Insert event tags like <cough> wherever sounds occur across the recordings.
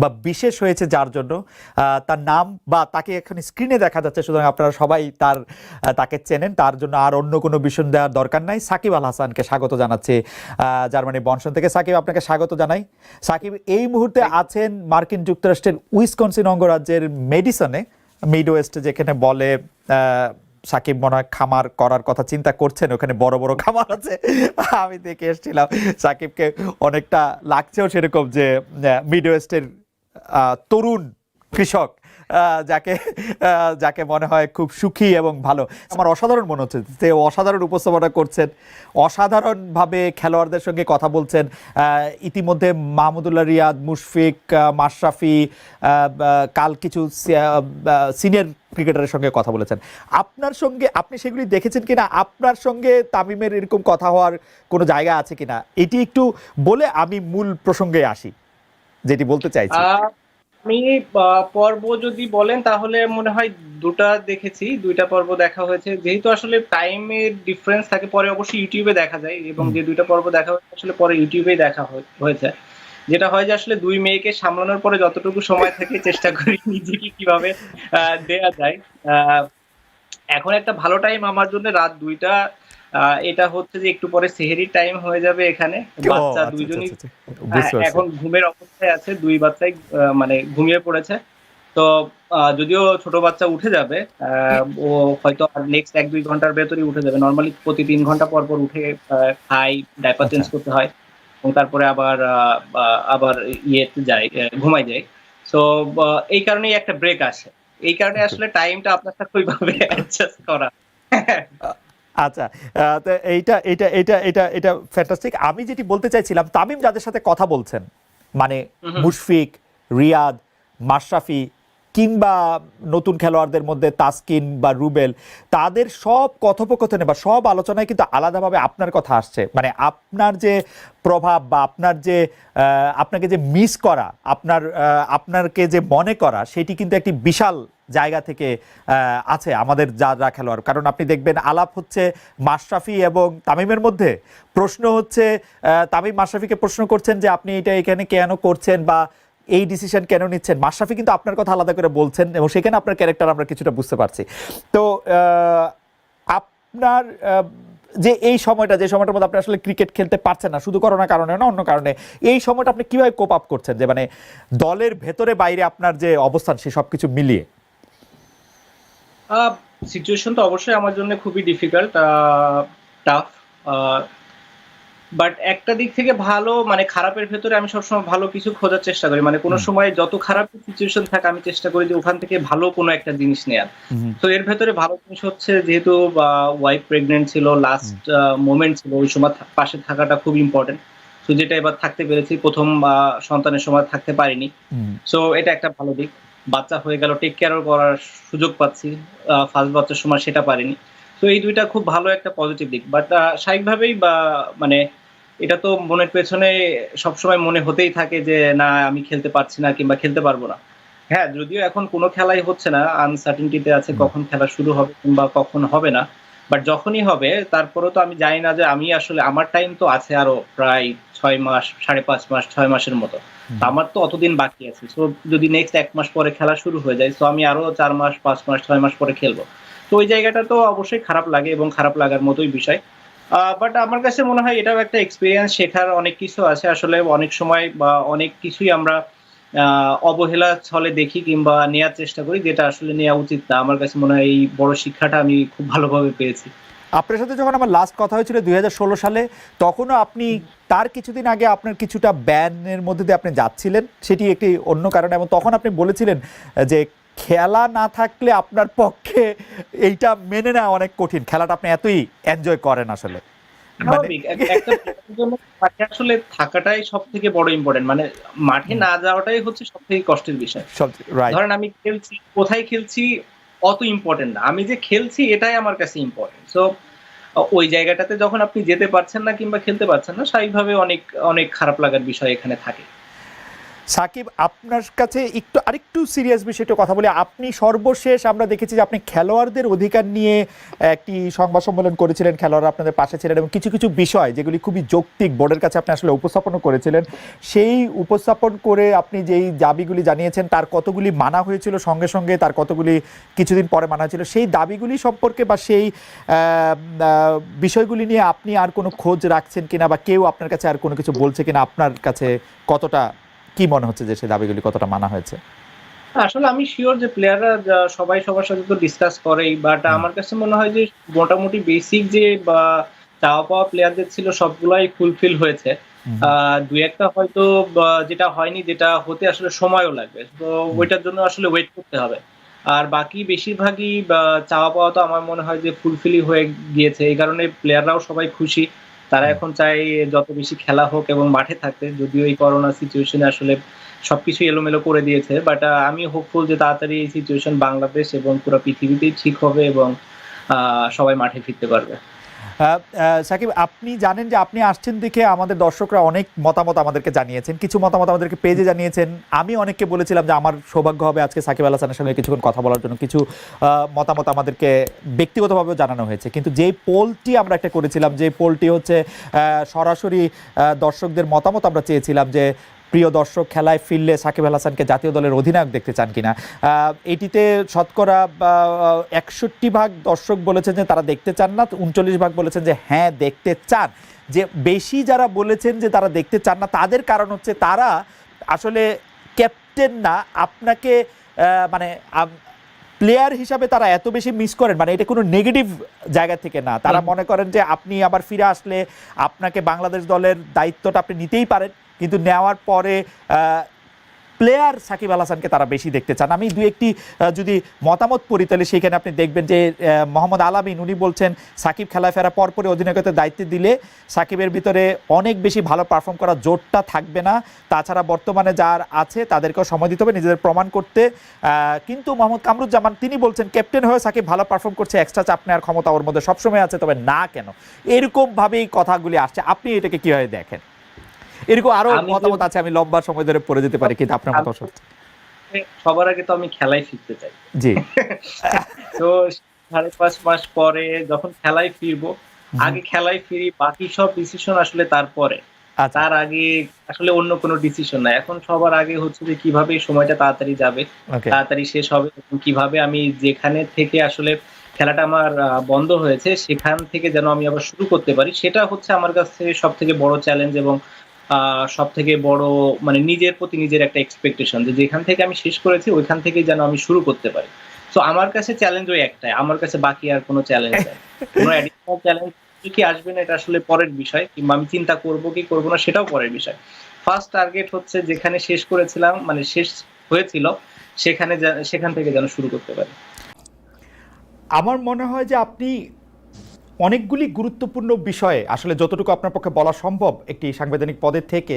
বা বিশেষ হয়েছে যার জন্য তার নাম বা তাকে এখন স্ক্রিনে দেখা যাচ্ছে সুতরাং আপনারা সবাই তার তাকে চেনেন। তার জন্য আর অন্য কোনো বিষয় দেওয়ার দরকার নাই। সাকিব আল হাসানকে স্বাগত জানাচ্ছে জার্মানি বনসন থেকে। সাকিব আপনাকে স্বাগত জানাই। সাকিব এই মুহূর্তে আছেন মার্কিন যুক্তরাষ্ট্রের উইসকনসিন অঙ্গরাজ্যের মেডিসনে মিড ওয়েস্ট যেখানে বলে সাকিব মনে হয় খামার করার কথা চিন্তা করছেন ওখানে বড় বড় খামার আছে। আমি দেখে এসেছিলাম সাকিবকে অনেকটা লাগছেও সেরকম যে মিড ওয়েস্টের তরুণ কৃষক যাকে যাকে মনে হয় খুব সুখী এবং ভালো। আমার অসাধারণ মনে হচ্ছে যে অসাধারণ উপস্থাপনা করছেন, অসাধারণভাবে খেলোয়াড়দের সঙ্গে কথা বলছেন। ইতিমধ্যে মাহমুদুল্লাহ রিয়াদ, মুশফিক মাশরাফি কাল কিছু সিনিয়র ক্রিকেটারের সঙ্গে কথা বলেছেন। আপনার সঙ্গে, আপনি সেগুলি দেখেছেন কিনা? আপনার সঙ্গে তামিমের এরকম কথা হওয়ার কোনো জায়গা আছে কিনা? এটি একটু বলে আমি মূল প্রসঙ্গে আসি। যেটি বলতে চাইছি। আমি পর্ব যদি বলেন তাহলে মনে হয় দুটা দেখেছি দুইটা পর্ব দেখা হয়েছে। যেহেতু আসলে টাইমের ডিফারেন্স থাকে পরে অবশ্যই ইউটিউবে দেখা যায় এবং যে দুইটা পর্ব দেখা হয়েছে আসলে পরে ইউটিউবেই দেখা হয়ে- হয়েছে। যেটা হয় যে আসলে দুই মেয়েকে সামলানোর পরে যতটুকু সময় থাকে চেষ্টা করি নিজেকে কীভাবে আহ, দেয়া যায়। আহ, এখন একটা ভালো টাইম আমার জন্য রাত দুইটা এটা হচ্ছে যে একটু পরে সেহেরির টাইম হয়ে যাবে এখানে। বাচ্চা আচ্ছা, দুইজনই আচ্ছা, আচ্ছা, হ্যাঁ। এখন ঘুমের অবস্থায় আছে দুই বাচ্চাই মানে ঘুমিয়ে পড়েছে। তো যদিও ছোট বাচ্চা উঠে যাবে ও হয়তো আর নেক্সট এক দুই ঘণ্টার ভেতরেই উঠে যাবে। নর্মালি প্রতি তিন ঘণ্টা পর পর উঠে খাই ডাইপার চেঞ্জ করতে হয় এবং তারপরে আবার আবার ইয়েতে যায় ঘুমাই যায়। তো এই কারণেই একটা ব্রেক আসে। এই কারণে আসলে টাইমটা আপনার সাথে ওইভাবে <laughs> অ্যাডজাস্ট করা। আচ্ছা এইটা এটা এটা এটা এটা ফ্যান্টাস্টিক আমি যেটি বলতে চাইছিলাম তামিম যাদের সাথে কথা বলছেন মানে মুশফিক রিয়াদ মাশরাফি কিংবা নতুন খেলোয়াড়দের মধ্যে তাসকিন বা রুবেল তাদের সব কথোপকথনে বা সব আলোচনায় কিন্তু আলাদাভাবে আপনার কথা আসছে। মানে আপনার যে প্রভাব বা আপনার যে আপনাকে যে মিস করা আপনার আপনাকে যে মনে করা সেটি কিন্তু একটি বিশাল জায়গা থেকে আছে আমাদের যারা খেলোয়াড়। কারণ আপনি দেখবেন আলাপ হচ্ছে মাশরাফি এবং তামিমের মধ্যে। প্রশ্ন হচ্ছে তামিম মাশরাফিকে প্রশ্ন করছেন যে আপনি এটা এখানে কেন করছেন বা এই ডিসিশন কেন নিচ্ছেন? মাশরাফি কিন্তু আপনার কথা আলাদা করে বলছেন এবং সেখানে আপনার ক্যারেক্টার আমরা কিছুটা বুঝতে পারছি। তো আপনার যে এই সময়টা, যে সময়টার মধ্যে আপনি আসলে ক্রিকেট খেলতে পারছেন না, শুধু করোনা কারণে না, অন্য কারণে, এই সময়টা আপনি কীভাবে কোপ আপ করছেন? যে মানে দলের ভেতরে বাইরে আপনার যে অবস্থান, সে সব কিছু মিলিয়ে। সিচুয়েশন তো অবশ্যই আমার জন্য খুবই ডিফিকাল্ট টাফ বাট একটা দিক থেকে ভালো মানে খারাপের ভেতরে আমি সবসময় ভালো কিছু খোঁজার চেষ্টা করি। মানে কোনো সময় যত খারাপ সিচুয়েশন থাকে আমি চেষ্টা করি যে ওখান থেকে ভালো কোনো একটা জিনিস নেয়ার। তো এর ভেতরে ভালো জিনিস হচ্ছে যেহেতু ওয়াইফ প্রেগনেন্ট ছিল লাস্ট মোমেন্ট ছিল ওই সময় পাশে থাকাটা খুব ইম্পর্টেন্ট তো যেটা এবার থাকতে পেরেছি প্রথম সন্তানের সময় থাকতে পারিনি। সো এটা একটা ভালো দিক। বাচ্চা হয়ে গেল টেক কেয়ারও করার সুযোগ পাচ্ছি ফার্স্ট বাচ্চার সময় সেটা পারিনি। তো এই দুইটা খুব ভালো একটা পজিটিভ দিক। বাট স্বাভাবিকভাবেই বা মানে এটা তো মনের পেছনে সবসময় মনে হতেই থাকে যে না আমি খেলতে পারছি না কিংবা খেলতে পারব না। হ্যাঁ যদিও এখন কোনো খেলাই হচ্ছে না আনসার্টিনিটিতে আছে কখন খেলা শুরু হবে কিংবা কখন হবে না। বাট যখনই হবে তারপরেও তো আমি জানি না যে আমি আসলে আমার টাইম তো আছে আরও প্রায় ছয় মাস সাড়ে পাঁচ মাস ছয় মাসের মতো। আমার তো অতদিন বাকি আছে। সো যদি নেক্সট এক মাস পরে খেলা শুরু হয়ে যায় তো আমি আরও চার মাস পাঁচ মাস ছয় মাস পরে খেলব। তো ওই জায়গাটা তো অবশ্যই খারাপ লাগে এবং খারাপ লাগার মতোই বিষয়। বাট আমার কাছে মনে হয় এটাও একটা এক্সপিরিয়েন্স শেখার অনেক কিছু আছে। আসলে অনেক সময় বা অনেক কিছুই আমরা অবহেলা ছলে দেখি কিংবা নেওয়ার চেষ্টা করি, যেটা আসলে নেওয়া উচিত না। আমার কাছে মনে হয় এই বড় শিক্ষাটা আমি খুব ভালোভাবে পেয়েছি। আপনার সাথে যখন আমার লাস্ট কথা হয়েছিল দু হাজার ষোলো সালে, তখনও আপনি তার কিছুদিন আগে আপনার কিছুটা ব্যানের মধ্যে দিয়ে আপনি যাচ্ছিলেন, সেটি একটি অন্য কারণে। এবং তখন আপনি বলেছিলেন যে খেলা না থাকলে আপনার পক্ষে এইটা মেনে নেওয়া অনেক কঠিন। খেলাটা আপনি এতই এনজয় করেন আসলে। মানে আসলে থাকাটাই সব থেকে বড় ইম্পর্টেন্ট মানে মাঠে না যাওয়াটাই হচ্ছে সব থেকে কষ্টের বিষয়। ধরেন আমি খেলছি কোথায় খেলছি অত ইম্পর্টেন্ট না। আমি যে খেলছি এটাই আমার কাছে ইম্পর্টেন্ট সো ওই জায়গাটাতে যখন আপনি যেতে পারছেন না কিংবা খেলতে পারছেন না স্বাভাবিকভাবে অনেক অনেক খারাপ লাগার বিষয় এখানে থাকে। সাকিব, আপনার কাছে একটু আরেকটু সিরিয়াস বিষয়টা কথা বলি। আপনি সর্বশেষ আমরা দেখেছি যে আপনি খেলোয়াড়দের অধিকার নিয়ে একটি সংবাদ সম্মেলন করেছিলেন, খেলোয়াড়রা আপনাদের পাশে ছিলেন এবং কিছু কিছু বিষয় যেগুলি খুবই যৌক্তিক বোর্ডের কাছে আপনি আসলে উপস্থাপন করেছিলেন। সেই উপস্থাপন করে আপনি যেই দাবিগুলি জানিয়েছেন, তার কতগুলি মানা হয়েছিল সঙ্গে সঙ্গে তার কতগুলি কিছুদিন পরে মানা হয়েছিল, সেই দাবিগুলি সম্পর্কে বা সেই বিষয়গুলি নিয়ে আপনি আর কোনো খোঁজ রাখছেন কিনা বা কেউ আপনার কাছে আর কোনো কিছু বলছে কিনা, আপনার কাছে কতটা কি মনে হচ্ছে যে সেই দাবিগুলি কতটা মানা হয়েছে? আসলে আমি শিওর যে প্লেয়াররা সবাই সবার সাথে তো ডিসকাস করেই বাট আমার কাছে মনে হয় যে মোটামুটি বেসিক যে বা চাওয়া পাওয়া প্লেয়ারদের ছিল সবগুলাই ফুলফিল হয়েছে। দুই একটা হয়তো যেটা হয়নি যেটা হতে আসলে সময়ও লাগবে। তো ওইটার জন্য আসলে ওয়েট করতে হবে। আর বাকি বেশিরভাগই চাওয়া পাওয়া তো আমার মনে হয় যে ফুলফিলই হয়ে গিয়েছে। এই কারণে প্লেয়াররাও সবাই খুশি। তারা এখন চাই যত বেশি খেলা হোক এবং মাঠে থাকতে যদিও এই করোনা সিচুয়েশনে আসলে সবকিছু এলোমেলো করে দিয়েছে বাট আমি হোপফুল যে তাড়াতাড়ি এই সিচুয়েশন বাংলাদেশ এবং পুরো পৃথিবীতেই ঠিক হবে এবং আহ, সবাই মাঠে ফিরতে পারবে। সাকিব, আপনি জানেন যে আপনি আসছেন দেখে আমাদের দর্শকরা অনেক মতামত আমাদেরকে জানিয়েছেন, কিছু মতামত আমাদেরকে পেজে জানিয়েছেন। আমি অনেককে বলেছিলাম যে আমার সৌভাগ্য হবে আজকে সাকিব আল হাসানের সঙ্গে কিছুক্ষণ কথা বলার জন্য। কিছু মতামত আমাদেরকে ব্যক্তিগতভাবেও জানানো হয়েছে। কিন্তু যেই পোলটি আমরা একটা করেছিলাম যে পোলটি হচ্ছে সরাসরি দর্শকদের মতামত আমরা চেয়েছিলাম যে প্রিয় দর্শক খেলায় ফিরলে সাকিব আল হাসানকে জাতীয় দলের অধিনায়ক দেখতে চান কিনা? এটিতে শতকরা একষট্টি ভাগ দর্শক বলেছেন যে তারা দেখতে চান না উনচল্লিশ ভাগ বলেছেন যে হ্যাঁ দেখতে চান। যে বেশি যারা বলেছেন যে তারা দেখতে চান না তাদের কারণ হচ্ছে তারা আসলে ক্যাপ্টেন না আপনাকে মানে প্লেয়ার হিসাবে তারা এত বেশি মিস করেন মানে এটা কোনো নেগেটিভ জায়গা থেকে না। তারা মনে করেন যে আপনি আবার ফিরে আসলে আপনাকে বাংলাদেশ দলের দায়িত্বটা আপনি নিতেই পারেন। কিন্তু নেওয়ার পরে প্লেয়ার সাকিব আল হাসানকে তারা বেশি দেখতে চান। আমি দু একটি যদি মতামত পড়ি, তাহলে সেখানে আপনি দেখবেন যে মোহাম্মদ আলামিন, উনি বলছেন, সাকিব খেলায় ফেরা পরপরই অধিনায়কত্বের দায়িত্ব দিলে সাকিবের ভিতরে অনেক বেশি ভালো পারফর্ম করার জোরটা থাকবে না। তাছাড়া বর্তমানে যার আছে, তাদেরকেও সময় দিতে হবে, নিজেদের প্রমাণ করতে। কিন্তু মোহাম্মদ কামরুজ্জামান, তিনি বলছেন ক্যাপ্টেন হয়ে সাকিব ভালো পারফর্ম করছে এক্সট্রা চাপ নেওয়ার ক্ষমতা ওর মধ্যে সবসময় আছে, তবে না কেন? এরকমভাবেই কথাগুলি আসছে। আপনি এটাকে কীভাবে দেখেন? এরকম আরও মতামত আছে আমি লম্বা সময় ধরে পড়ে যেতে পারি কিন্তু আপনার মত সবার আগে তো আমি খেলায় ফিরতে চাই। জি। <laughs> তো সাড়ে পাঁচ মাস পরে যখন খেলায় ফিরবো আগে খেলায় ফিরি বাকি সব ডিসিশন আসলে তারপরে। আচ্ছা। তার আগে আসলে অন্য কোনো ডিসিশন না। এখন সবার আগে হচ্ছে যে কীভাবে সময়টা তাড়াতাড়ি যাবে তাড়াতাড়ি শেষ হবে কীভাবে আমি যেখানে থেকে আসলে খেলাটা আমার বন্ধ হয়েছে সেখান থেকে যেন আমি আবার শুরু করতে পারি সেটা হচ্ছে আমার কাছে সব থেকে বড় চ্যালেঞ্জ এবং সব থেকে বড় মানে নিজের প্রতি নিজের একটা এক্সপেকটেশন যে যেখান থেকে আমি শেষ করেছি ওইখান থেকে যেন আমি শুরু করতে পারি। তো আমার কাছে চ্যালেঞ্জ ওই একটাই আমার কাছে বাকি আর কোনো চ্যালেঞ্জ নেই। <laughs> কোনো অ্যাডিশনাল চ্যালেঞ্জ কি আসবে না এটা আসলে পরের বিষয় কিংবা আমি চিন্তা করব কি করব না সেটাও পরের বিষয়। ফার্স্ট টার্গেট হচ্ছে যেখানে শেষ করেছিলাম মানে শেষ হয়েছিল সেখানে সেখান থেকে যেন শুরু করতে পারি। আমার মনে হয় যে আপনি অনেকগুলি গুরুত্বপূর্ণ বিষয়ে আসলে যতটুকু আপনার পক্ষে বলা সম্ভব একটি সাংবিধানিক পদের থেকে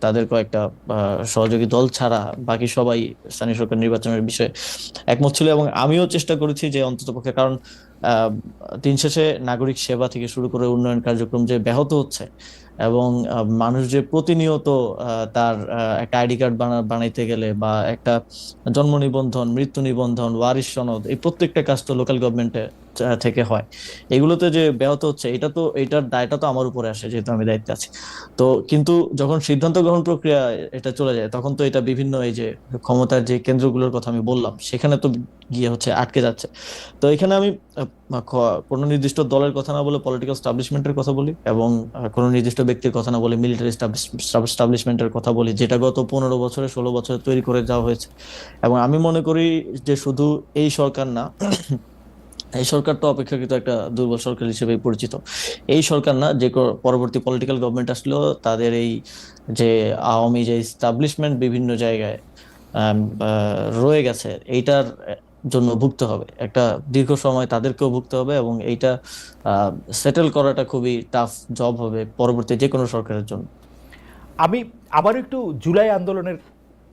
তাদের কয়েকটা সহযোগী দল ছাড়া বাকি সবাই স্থানীয় সরকার নির্বাচনের বিষয়ে একমত ছিল এবং আমিও চেষ্টা করেছি যে অন্ততপক্ষে কারণ দিন শেষে নাগরিক সেবা থেকে শুরু করে উন্নয়ন কার্যক্রম যে ব্যাহত হচ্ছে এবং মানুষ যে প্রতিনিয়ত তার একটা আইডি কার্ড বানাইতে গেলে বা একটা জন্ম নিবন্ধন, মৃত্যু নিবন্ধন, ওয়ারিশ সনদ, এই প্রত্যেকটা কাজ তো লোকাল গভর্নমেন্টে থেকে হয়। এগুলোতে যে ব্যাহত হচ্ছে, এটা তো, এটার দায়টা তো আমার উপরে আসে, যেহেতু আমি দায়িত্বে আছি। তো কিন্তু যখন সিদ্ধান্ত গ্রহণ প্রক্রিয়া এটা চলে যায়, তখন তো এটা বিভিন্ন এই যে ক্ষমতার যে কেন্দ্রগুলোর কথা আমি বললাম, সেখানে তো গিয়ে হচ্ছে আটকে যাচ্ছে। তো এখানে আমি কোনো নির্দিষ্ট দলের কথা না বলে পলিটিক্যাল স্টাবলিশমেন্টের কথা বলি এবং কোনো নির্দিষ্ট ব্যক্তির কথা না বলে মিলিটারি স্টাবলিশমেন্টের কথা বলি, যেটা গত পনেরো বছরে, ষোলো বছরে তৈরি করে যাওয়া হয়েছে। এবং আমি মনে করি যে শুধু এই সরকার না এই সরকার তো অপেক্ষাকৃত একটা দুর্বল সরকার হিসেবে পরিচিত। এই সরকার না যে পরবর্তী পলিটিক্যাল গভর্নমেন্ট আসলেও তাদের এই যে আওয়ামী যে স্টাবলিশমেন্ট বিভিন্ন জায়গায় রয়ে গেছে, এইটার জন্য ভুগতে হবে। একটা দীর্ঘ সময় তাদেরকেও ভুগতে হবে এবং এইটা সেটেল করাটা খুবই টাফ জব হবে পরবর্তী যে কোনো সরকারের জন্য। আমি আবার একটু জুলাই আন্দোলনের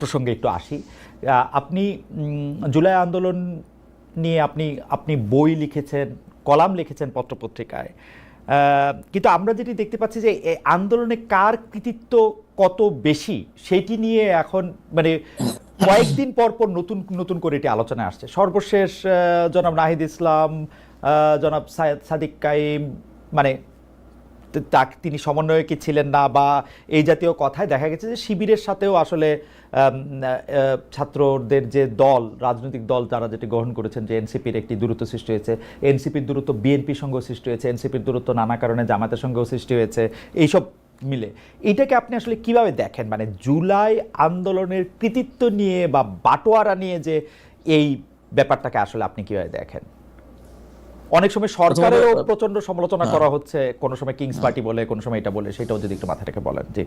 প্রসঙ্গে একটু আসি। আপনি জুলাই আন্দোলন নিয়ে আপনি আপনি বই লিখেছেন, কলাম লিখেছেন পত্রপত্রিকায়। কিন্তু আমরা যেটি দেখতে পাচ্ছি যে আন্দোলনে কার কৃতিত্ব কত বেশি, সেটি নিয়ে এখন মানে কয়েকদিন পর পর নতুন নতুন করে এটি আলোচনায় আসছে। সর্বশেষ জনাব নাহিদ ইসলাম জনাব সাদিক কাইম মানে তিনি সমন্বয়কে ছিলেন না বা এই জাতীয় কথায় দেখা গেছে যে শিবিরের সাথেও আসলে ছাত্রদের যে দল, রাজনৈতিক দল তারা যেটি গ্রহণ করেছেন, যে এনসিপির একটি দূরত্ব সৃষ্টি হয়েছে। এনসিপির দূরত্ব বিএনপির সঙ্গেও সৃষ্টি হয়েছে, এনসিপির দূরত্ব নানা কারণে জামাতের সঙ্গেও সৃষ্টি হয়েছে, এইসব মিলে। এটাকে আপনি আসলে কীভাবে দেখেন? মানে জুলাই আন্দোলনের কৃতিত্ব নিয়ে বা বাটোয়ারা নিয়ে যে এই ব্যাপারটাকে আসলে আপনি কীভাবে দেখেন? অনেক সময় সরকারেরও প্রচণ্ড সমালোচনা হ্যাঁ। করা হচ্ছে কোন সময় কিংস পার্টি বলে কোন সময় এটা বলে সেটাও যদি একটু মাথা রেখে বলেন জি।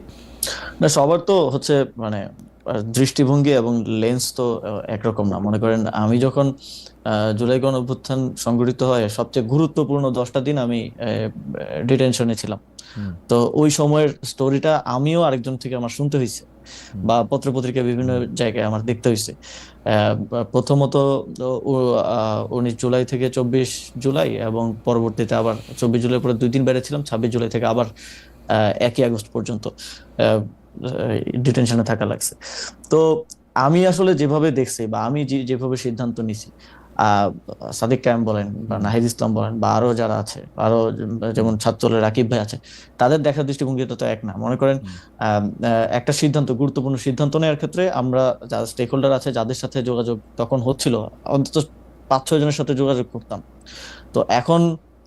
না সবার তো হচ্ছে মানে দৃষ্টিভঙ্গি এবং লেন্স তো একরকম না। মনে করেন আমি যখন জুলাই গণ অভ্যুত্থান সংগঠিত হয় সবচেয়ে গুরুত্বপূর্ণ দশটা দিন আমি ডিটেনশনে ছিলাম। তো ওই সময়ের স্টোরিটা আমিও আরেকজন থেকে আমার শুনতে হয়েছে বা পত্রপত্রিকা বিভিন্ন জায়গায় আমার দেখতে হয়েছে। প্রথমত উনিশ জুলাই থেকে চব্বিশ জুলাই এবং পরবর্তীতে আবার চব্বিশ জুলাই পরে দুই দিন বেড়েছিলাম ছাব্বিশ জুলাই থেকে আবার একই আগস্ট পর্যন্ত ডিটেনশনে থাকা লাগছে। তো আমি আসলে যেভাবে দেখছি বা আমি যেভাবে সিদ্ধান্ত নিছি সাদিক কায়েম বলেন বা নাহিদ ইসলাম বলেন বা আরও যারা আছে আরও যেমন ছাত্রলের রাকিব ভাই আছে তাদের দেখার দৃষ্টিভঙ্গিটা তো এক না। মনে করেন একটা সিদ্ধান্ত গুরুত্বপূর্ণ সিদ্ধান্ত নেওয়ার ক্ষেত্রে আমরা যারা স্টেক হোল্ডার আছে যাদের সাথে যোগাযোগ তখন হচ্ছিল অন্তত পাঁচ ছয় জনের সাথে যোগাযোগ করতাম। তো এখন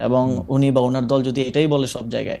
এবং উনি বা ওনার দল যদি এটাই বলে সব জায়গায়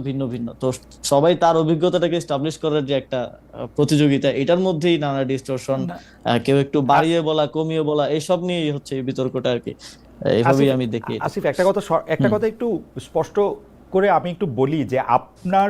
ভিন্ন ভিন্ন। তো সবাই তার অভিজ্ঞতাটাকে এস্টাবলিশ করার যে একটা প্রতিযোগিতা এটার মধ্যেই নানা ডিস্টরশন কেউ একটু বাড়িয়ে বলা কমিয়ে বলা এইসব নিয়েই হচ্ছে এই বিতর্কটা আর কি। এইভাবেই আমি দেখি। আসিফ একটা কথা একটা কথা একটু স্পষ্ট করে আমি একটু বলি যে আপনার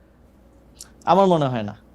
আমার মনে হয় না।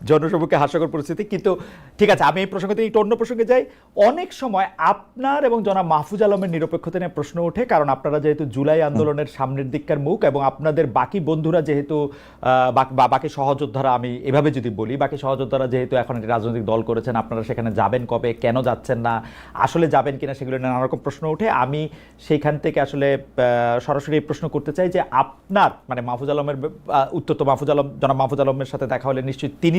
জনসম্মুখে হাস্যকর পরিস্থিতি কিন্তু ঠিক আছে আমি এই প্রসঙ্গ থেকে একটু অন্য প্রসঙ্গে যাই। অনেক সময় আপনার এবং জনাব মাহফুজ আলমের নিরপেক্ষতা নিয়ে প্রশ্ন ওঠে কারণ আপনারা যেহেতু জুলাই আন্দোলনের সামনের দিককার মুখ এবং আপনাদের বাকি বন্ধুরা যেহেতু বাক- বা বাকি সহযোদ্ধারা আমি এভাবে যদি বলি বাকি সহযোদ্ধারা যেহেতু এখন একটি রাজনৈতিক দল করেছেন আপনারা সেখানে যাবেন কবে কেন যাচ্ছেন না আসলে যাবেন কিনা সেগুলো নিয়ে নানা রকম প্রশ্ন ওঠে। আমি সেইখান থেকে আসলে সরাসরি এই প্রশ্ন করতে চাই যে আপনার মানে মাহফুজ আলমের উত্তর তো মাহফুজ আলম জনাব মাহফুজ আলমের সাথে দেখা হলে নিশ্চয়ই তিনি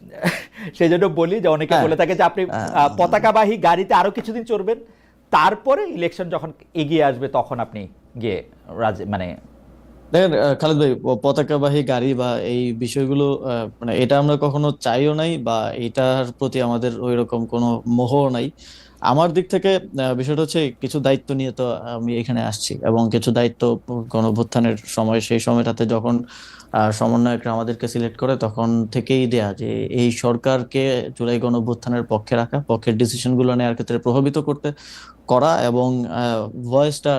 <laughs> সেই জন্য বলি যে অনেকে হ্যাঁ। বলে থাকে যে আপনি পতাকাবাহী গাড়িতে আরও কিছুদিন চড়বেন তারপরে ইলেকশন যখন এগিয়ে আসবে তখন আপনি গিয়ে রাজ মানে দেখেন খালেদ ভাই পতাকাবাহী গাড়ি বা এই বিষয়গুলো আহ, মানে এটা আমরা কখনো চাইও নাই বা এটার প্রতি আমাদের ওই রকম কোনো মোহ নাই আমার দিক থেকে বিষয়টা হচ্ছে কিছু দায়িত্ব নিয়ে তো আমি এখানে আসছি এবং কিছু দায়িত্ব গণভ্যুত্থানের সময়, সেই সময়টাতে যখন সমন্বয়ক সমন্বয়করা আমাদেরকে সিলেক্ট করে তখন থেকেই দেয়া যে এই সরকারকে জুলাই গণভ্যুত্থানের পক্ষে রাখা, পক্ষের ডিসিশনগুলো নেওয়ার ক্ষেত্রে প্রভাবিত করতে করা এবং ভয়েসটা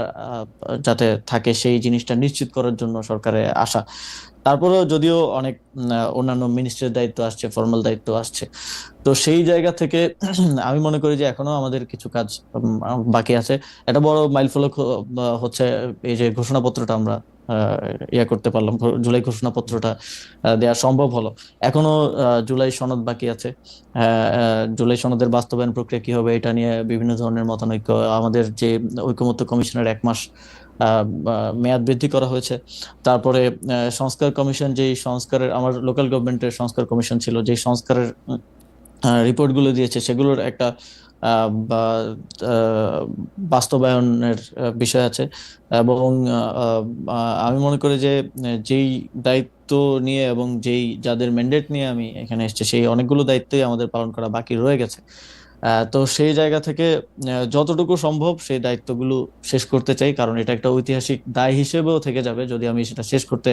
যাতে থাকে সেই জিনিসটা নিশ্চিত করার জন্য সরকারে আসা। তারপরে যদিও অনেক অন্যান্য মিনিস্ট্রির দায়িত্ব আসছে ফর্মাল দায়িত্ব আসছে। তো সেই জায়গা থেকে <clears throat> আমি মনে করি যে এখনও আমাদের কিছু কাজ বাকি আছে। একটা বড় মাইলফলক ফলক হচ্ছে এই যে ঘোষণাপত্রটা আমরা ইয়ে করতে পারলাম জুলাই ঘোষণাপত্রটা দেওয়া সম্ভব হলো। এখনও জুলাই সনদ বাকি আছে। জুলাই সনদের বাস্তবায়ন প্রক্রিয়া কি হবে এটা নিয়ে বিভিন্ন ধরনের মতানৈক্য। আমাদের যে ঐকমত্য কমিশনের এক মাস মেয়াদ বৃদ্ধি করা হয়েছে। তারপরে সংস্কার কমিশন, যেই সংস্কারের, আমার লোকাল গভর্নমেন্টের সংস্কার কমিশন ছিল, যেই সংস্কারের রিপোর্টগুলো দিয়েছে, সেগুলোর একটা বাস্তবায়নের বিষয় আছে। এবং আমি মনে করি যে, যেই দায়িত্ব নিয়ে এবং যেই যাদের ম্যান্ডেট নিয়ে আমি এখানে এসেছি, সেই অনেকগুলো দায়িত্বই আমাদের পালন করা বাকি রয়ে গেছে। তো সেই জায়গা থেকে যতটুকু সম্ভব সেই দায়িত্বগুলো শেষ করতে চাই। কারণ এটা একটা ঐতিহাসিক দায় হিসেবেও থেকে যাবে যদি আমি সেটা শেষ করতে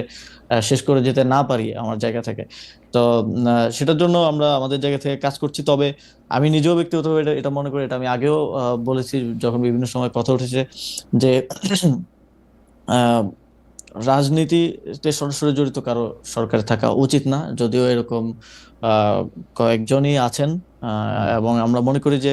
শেষ করে যেতে না পারি আমার জায়গা থেকে। তো সেটার জন্য আমরা আমাদের জায়গা থেকে কাজ করছি। তবে আমি নিজেও ব্যক্তিগতভাবে এটা এটা মনে করি, এটা আমি আগেও বলেছি যখন বিভিন্ন সময় কথা উঠেছে যে <clears throat> রাজনীতিতে সরাসরি জড়িত কারও সরকারে থাকা উচিত না। যদিও এরকম কয়েকজনই আছেন এবং আমরা মনে করি যে